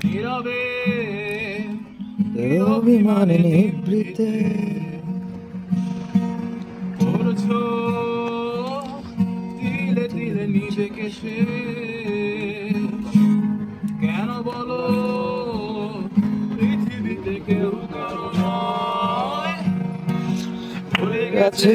নীরবে অভিমানে নিবৃতে সে কেন বলো পৃথিবীতে কেউ কারও গেছে।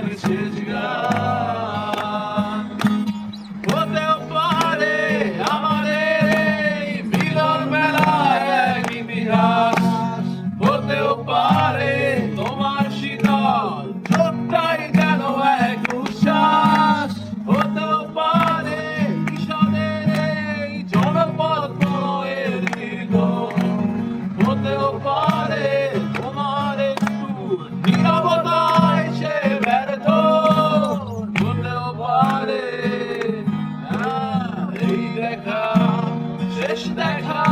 God, it is God. শেষ দেখা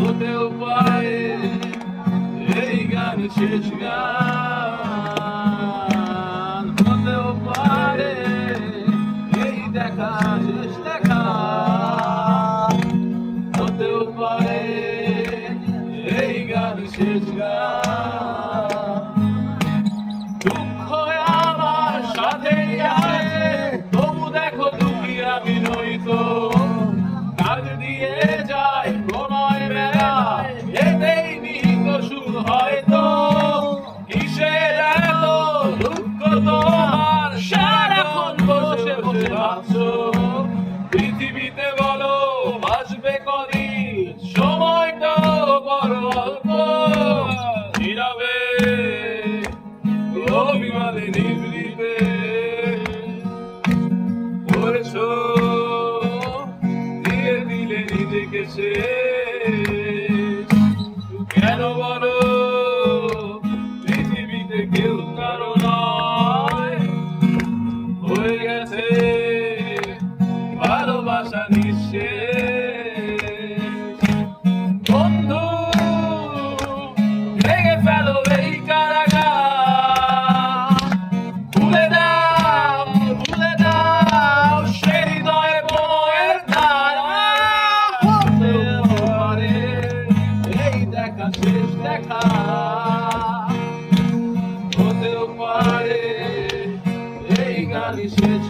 হতেও পারে। এই গান শেষ গান। গেছে দেখা। শেষ পারে এই গানই শেষ